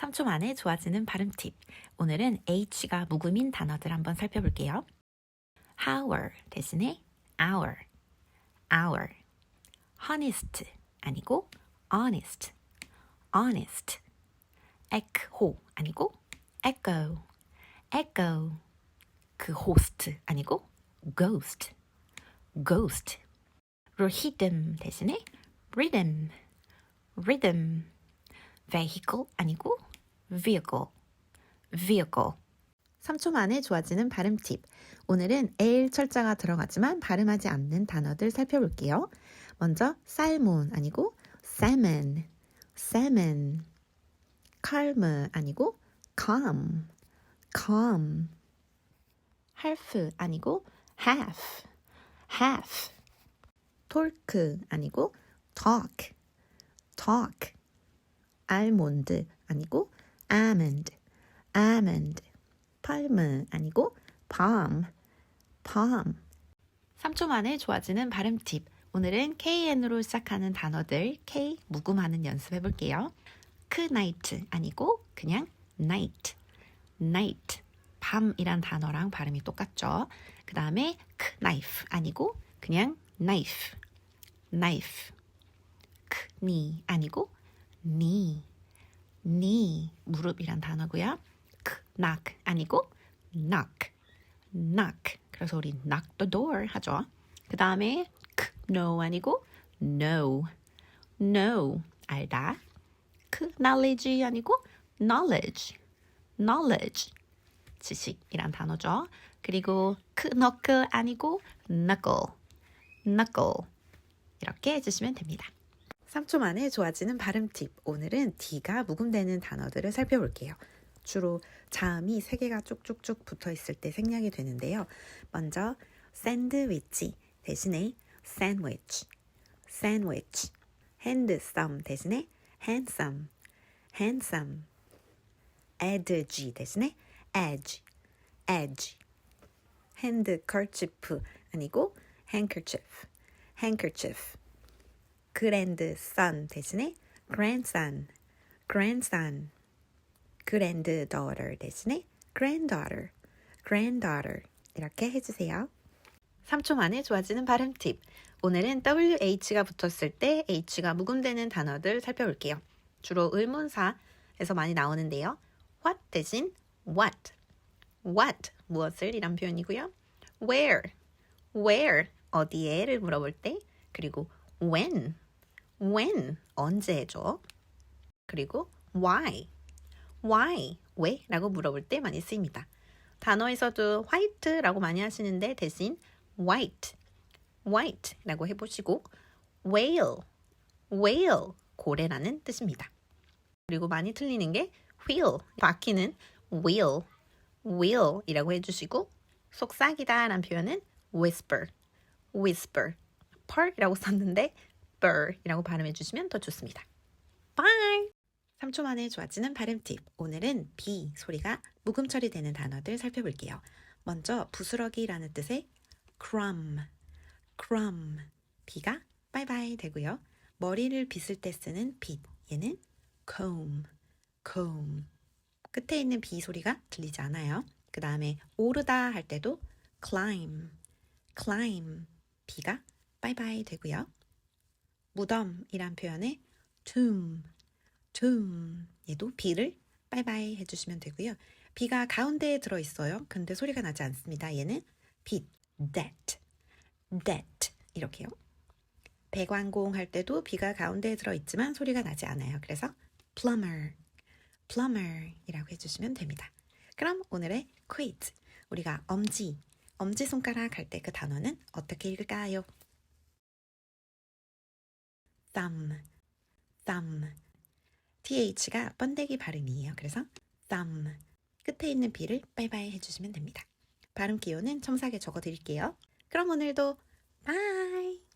3초 만에 좋아지는 발음 팁. 오늘은 H가 묵음인 단어들 한번 살펴볼게요. hour 대신에 hour, hour. honest 아니고 honest, honest. echo 아니고 echo, echo. 그 host 아니고 ghost, ghost. rhythm 대신에 rhythm, rhythm. vehicle 아니고 vehicle, vehicle. 3초 만에 좋아지는 발음 팁. 오늘은 L 철자가 들어가지만 발음하지 않는 단어들 살펴볼게요. 먼저 살몬 아니고 salmon, salmon. calm 아니고 calm, calm. half 아니고 half, half. talk 아니고 talk, talk. 알몬드 아니고 almond, almond. palm 아니고 palm, palm. 3초 만에 좋아지는 발음 팁. 오늘은 KN으로 시작하는 단어들 K 묵음하는 연습해 볼게요. 크 나이트 아니고 그냥 night, night. 밤이란 단어랑 발음이 똑같죠. 그 다음에 knife 아니고 그냥 knife, knife. knee 아니고 knee, knee 무릎이란 단어고요. knock 아니고 knock, knock. 그래서 우리 knock the door 하죠. 그 다음에 no 아니고 no, no. 알다. knowledge 아니고 knowledge, knowledge. 지식이란 단어죠. 그리고 knuckle 아니고 knuckle, knuckle. 이렇게 해주시면 됩니다. 3초 만에 좋아지는 발음 팁. 오늘은 D가 묵음되는 단어들을 살펴볼게요. 주로 자음이 세 개가 쭉쭉쭉 붙어 있을 때 생략이 되는데요. 먼저 샌드위치 대신에 sandwich, sandwich. handsome 대신에 handsome, handsome. edge 대신에 edge, edge. handkerchief 아니고 handkerchief, handkerchief. Grandson 대신에 grandson, grandson. granddaughter 대신에 granddaughter, granddaughter 이렇게 해주세요. 3초 만에 좋아지는 발음 팁. 오늘은 WH가 붙었을 때 H가 묵음되는 단어들 살펴볼게요. 주로 의문사에서 많이 나오는데요. What 대신 what, what 무엇을 이란 표현이고요. Where, where 어디에를 물어볼 때 그리고 when, when 언제죠. 그리고 why, why 왜? 라고 물어볼 때 많이 쓰입니다. 단어에서도 white라고 많이 하시는데 대신 white, white라고 해보시고 whale, whale 고래라는 뜻입니다. 그리고 많이 틀리는 게 wheel, 바퀴는 wheel, wheel이라고 해주시고 속삭이다라는 표현은 whisper, whisper. Par이라고 썼는데 bur이라고 발음해 주시면 더 좋습니다. Bye! 3초 만에 좋아지는 발음 팁. 오늘은 B 소리가 묵음 처리되는 단어들 살펴볼게요. 먼저 부스러기라는 뜻의 crumb, crumb. B가 바이바이 되고요. 머리를 빗을 때 쓰는 빗. 얘는 comb, comb. 끝에 있는 B 소리가 들리지 않아요. 그 다음에 오르다 할 때도 climb, climb. B가 바이바이 되고요. 무덤이란 표현에 tomb, tomb. 얘도 B를 바이바이 해주시면 되고요. B가 가운데에 들어있어요. 근데 소리가 나지 않습니다. 얘는 빛, that, that 이렇게요. 배관공 할 때도 B가 가운데에 들어있지만 소리가 나지 않아요. 그래서 plumber, plumber이라고 해주시면 됩니다. 그럼 오늘의 quiz. 우리가 엄지, 엄지 손가락 할 때 그 단어는 어떻게 읽을까요? Thumb, thumb. TH가 번데기 발음이에요. 그래서 thumb. 끝에 있는 B를 바이바이 해주시면 됩니다. 발음 기호는 첨삭에 적어 드릴게요. 그럼 오늘도 바이!